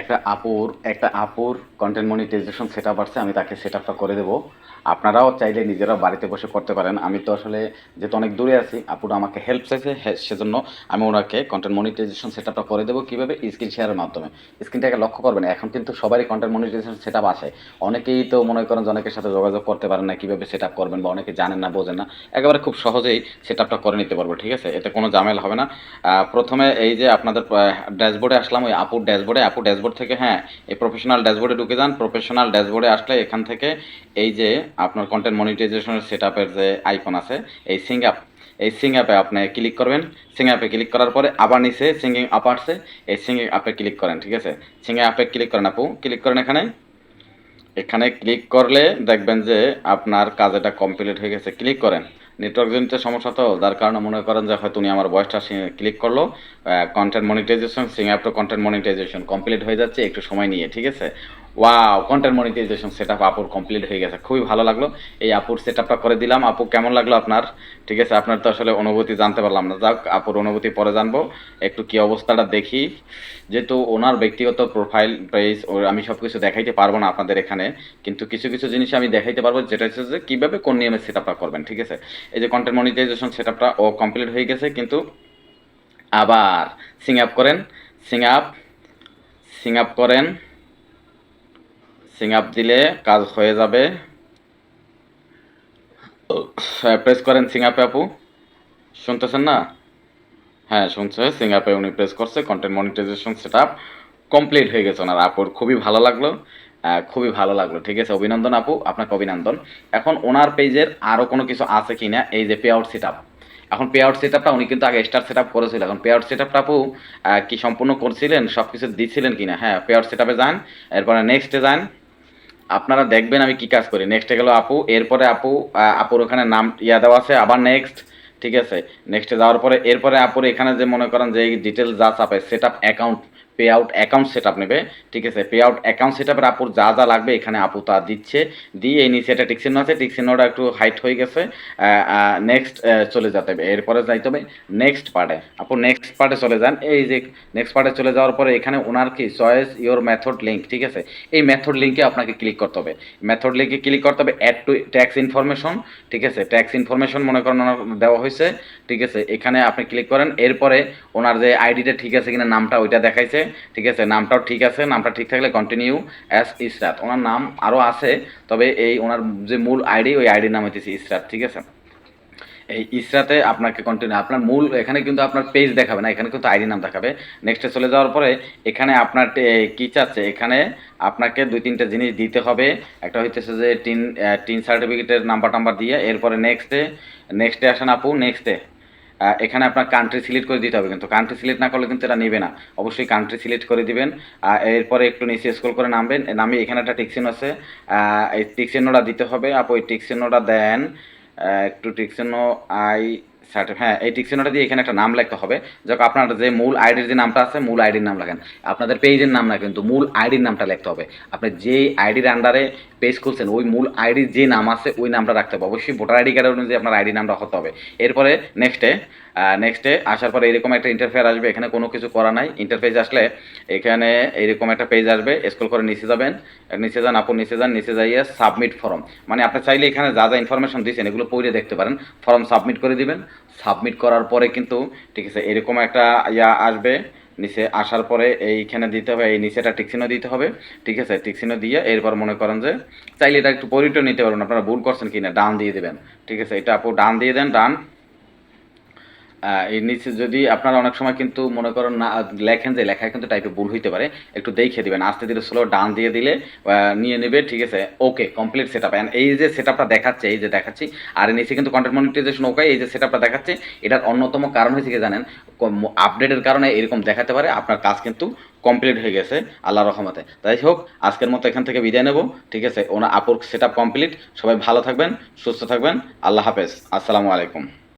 একটা আপুর একটা আপুর কন্টেন্ট মনিটাইজেশন সেট আপ আছে, আমি তাকে সেট আপটা করে দেবো। আপনারাও চাইলে নিজেরা বাড়িতে বসে করতে পারেন। আমি তো আসলে যেহেতু অনেক দূরে আছি, আপুরা আমাকে হেল্প চাইছে সেজন্য আমি ওনাকে কন্টেন্ট মনিটাইজেশন সেট আপটা করে দেবো কীভাবে? স্ক্রিন শেয়ারের মাধ্যমে। স্ক্রিনটাকে লক্ষ্য করবেন, এখন কিন্তু সবারই কন্টেন্ট মনিটাইজেশন সেট আপ আসে অনেকেই তো মনে করেন যে অনেকের সাথে যোগাযোগ করতে পারেন না, কীভাবে সেট আপ করবেন বা অনেকে জানেন না, বোঝেন না। একেবারে খুব সহজেই সেট আপটা করে নিতে পারব, ঠিক আছে? এতে কোনো ঝামেলা হবে না। প্রথমে এই যে আপনাদের ড্যাশবোর্ডে আসলাম, ওই আপুর ড্যাশবোর্ডে আপু ড্যাশবোর্ড থেকে হ্যাঁ এই প্রফেশনাল ড্যাশবোর্ডে ঢুকে যান। প্রফেশনাল ড্যাশবোর্ডে আসলে এখান থেকে এই যে আপনার কন্টেন্ট মনিটাইজেশনের সেট আপের যে আইকন আছে, এই সিং আপ এই সিং অ্যাপে আপনি ক্লিক করবেন। সিং অ্যাপে ক্লিক করার পরে আবার নিচে সিঙ্গিং আপ আসছে, এই সিঙ্গিং অ্যাপে ক্লিক করেন, ঠিক আছে? সিঙ্গিং অ্যাপে ক্লিক করেন আপু ক্লিক করেন এখানে। এখানে ক্লিক করলে দেখবেন যে আপনার কাজ এটা কমপ্লিট হয়ে গেছে ক্লিক করেন। নেটওয়ার্ক জনিত সমস্যা তো, যার কারণে মনে করেন যে হয়তো উনি আমার বয়সটা ক্লিক করল। কন্টেন্ট মনিটাইজেশন সিং app to content monetization complete হয়ে যাচ্ছে, একটু সময় নিয়ে, ঠিক আছে? Wow content monetization set up আপুর কমপ্লিট হয়ে গেছে। খুবই ভালো লাগল। এই আপুর সেট আপটা করে দিলাম। আপু, কেমন লাগল আপনার? ঠিক আছে, আপনার তো আসলে অনুভূতি জানতে পারলাম না। যাক, আপুর অনুভূতি পরে জানব। একটু কি অবস্থাটা দেখি। যেহেতু ওনার ব্যক্তিগত প্রোফাইল পেজ আমি সব কিছু দেখাইতে পারব না আপনাদের এখানে। কিন্তু কিছু কিছু জিনিস আমি দেখাইতে পারব, যেটা হচ্ছে যে কীভাবে, কোন নিয়মে সেট আপটা করবেন, ঠিক আছে? এই যে কন্টেন্ট মনিটাইজেশন সেট আপটা ও কমপ্লিট হয়ে গেছে, কিন্তু আবার সিং আপ করেন সিং আপ সিং আপ করেন। সিং আপ দিলে কাজ হয়ে যাবে। প্রেস করেন সিং আপে। শুনতেছেন না? হ্যাঁ শুনছে সিং আপে উনি প্রেস করছে content monetization set up complete হয়ে গেছে ওনার। আপুর খুবই ভালো লাগল খুবই ভালো লাগল। ঠিক আছে, অভিনন্দন আপু, আপনাকে অভিনন্দন। এখন ওনার পেজের আরও কোনো কিছু আছে কি না এই যে পে আউট সেট আপ এখন পে আউট সেট আপটা উনি কিন্তু আগে স্টার সেট আপ করেছিল। এখন পে আউট সেট আপটা আপু কি সম্পূর্ণ করছিলেন সব কিছু দিচ্ছিলেন কিনা? হ্যাঁ পে আউট সেট আপে যান, এরপরে নেক্সটে যান আপনারা দেখবেন আমি কি কাজ করি। নেক্সটে গেল আপু, এরপরে আপু আপুর ওখানে নাম ইয়া দেওয়া আছে, আবার নেক্সট ঠিক আছে? নেক্সটে যাওয়ার পরে, এরপরে আপুর এখানে যে মনে করেন যে ডিটেলস যা চাপে set up account pay out account set up নেবে, ঠিক আছে? পে আউট অ্যাকাউন্ট সেট আপের আপুর যা যা লাগবে এখানে আপু তা দিচ্ছে। দিয়ে এই নিচে একটা টিকচিহ্ন আছে টিকচিহ্নটা একটু হাইট হয়ে গেছে। নেক্সট চলে যেতে হবে। এরপরে যাইতে হবে নেক্সট পার্টে আপু নেক্সট পার্টে চলে যান। এই যে নেক্সট পার্টে চলে যাওয়ার পরে এখানে ওনার কি চয়েস ইওর মেথড লিঙ্ক ঠিক আছে? এই মেথড লিঙ্কে আপনাকে ক্লিক করতে হবে। মেথড লিঙ্কে ক্লিক করতে হবে অ্যাড টু ট্যাক্স ইনফরমেশন ঠিক আছে? ট্যাক্স ইনফরমেশন মনে করেন ওনার দেওয়া হয়েছে, ঠিক আছে? এখানে আপনি ক্লিক করেন। এরপরে ওনার যে আইডিটা ঠিক আছে কিনা, নামটা ওইটা দেখাইছে। ঠিক আছে, নামটাও ঠিক আছে, নামটা ঠিক থাকলে কন্টিনিউ অ্যাস ইসরাত। ওনার নাম আরও আছে, তবে এই ওনার যে মূল আইডি, ওই আইডির নাম হইতেছে ইসরাত, ঠিক আছে? এই ইসরাতে আপনাকে কন্টিনিউ আপনার মূল, এখানে কিন্তু আপনার পেজ দেখাবে না, এখানে কিন্তু আইডি নাম দেখাবে। নেক্সটে চলে যাওয়ার পরে, এখানে আপনার কি চাচ্ছে? এখানে আপনাকে দুই তিনটা জিনিস দিতে হবে। একটা হইতেছে যে টিন টিন সার্টিফিকেটের নাম্বার টাম্বার দিয়ে, এরপরে নেক্সটে নেক্সটে আসেন আপু নেক্সটে এখানে আপনার কান্ট্রি সিলেক্ট করে দিতে হবে কিন্তু কান্ট্রি সিলেক্ট না করলে কিন্তু এটা নেবে না। অবশ্যই কান্ট্রি সিলেক্ট করে দিবেন। এরপরে একটু নিচে স্ক্রল করে নামবেন। নামিয়ে এখানে একটা টিকচিহ্ন আছে। এই টিকচিহ্নটা দিতে হবে। আপু, এই টিকচিহ্নটা দেন। একটু টিকচিহ্ন আই সার্টিফ হ্যাঁ এই টিকচিহ্নটা দিয়ে এখানে একটা নাম লিখতে হবে। যখন আপনার যে মূল আইডির যে নামটা আছে, মূল আইডির নাম লেখেন। আপনাদের পেজের নাম না কিন্তু মূল আইডির নামটা লিখতে হবে। আপনি যেই আইডির আন্ডারে পেজ খুলছেন, ওই মূল আইডির যে নাম আছে, ওই নামটা রাখতে হবে। অবশ্যই ভোটার আইডি কার্ড অনুযায়ী আপনার আইডি নামটা হতে হবে। এরপরে নেক্সটে নেক্সটে আসার পরে এরকম একটা ইন্টারফেয়ার আসবে, এখানে কোনো কিছু করা নাই। ইন্টারফেস আসলে এখানে এরকম একটা পেজ আসবে স্কুল করে নিচে যাবেন। নিচে যান, আপু, নিচে যান, নিচে যাইয়ে সাবমিট ফর্ম মানে আপনি চাইলে এখানে যা যা ইনফরমেশন দিয়েছেন এগুলো পড়ে দেখতে পারেন। ফর্ম সাবমিট করে দিবেন। সাবমিট করার পরে কিন্তু, ঠিক আছে, এরকম একটা ইয়া আসবে। নিচে আসার পরে এইখানে দিতে হবে, এই নিচেটা টিকচিহ্ন দিতে হবে। ঠিক আছে? টিকচিহ্ন দিয়ে এরপর মনে করেন যে চাইলে এটা একটু পরিটয় নিতে পারবেন। আপনারা ভুল করছেন কি না ডান দিয়ে দেবেন। ঠিক আছে? এটা আপু ডান দিয়ে দেন, ডান। এর নিচে যদি আপনারা অনেক সময় কিন্তু মনে করেন না লেখেন যে লেখায় কিন্তু টাইপে ভুল হইতে পারে, একটু দেখে দিবেন। আস্তে ধীরে স্লো ডান দিয়ে দিলে নিয়ে নেবে, ঠিক আছে? ওকে কমপ্লিট সেট আপ এই যে সেট আপটা দেখাচ্ছে, এই যে দেখাচ্ছি, আর নিচে কিন্তু কন্টেন্ট মনিটাইজেশন ওকে এই যে সেট আপটা দেখাচ্ছে, এটার অন্যতম কারণ হয়েছে কি জানেন? আপডেটের কারণে এরকম দেখাতে পারে, আপনার কাজ কিন্তু কমপ্লিট হয়ে গেছে আল্লাহ রহমতে। তাই হোক, আজকের মতো এখান থেকে বিদায় নেব, ঠিক আছে? ওনার আপুর সেট আপ কমপ্লিট সবাই ভালো থাকবেন, সুস্থ থাকবেন, আল্লাহ হাফেজ। আসসালামু আলাইকুম।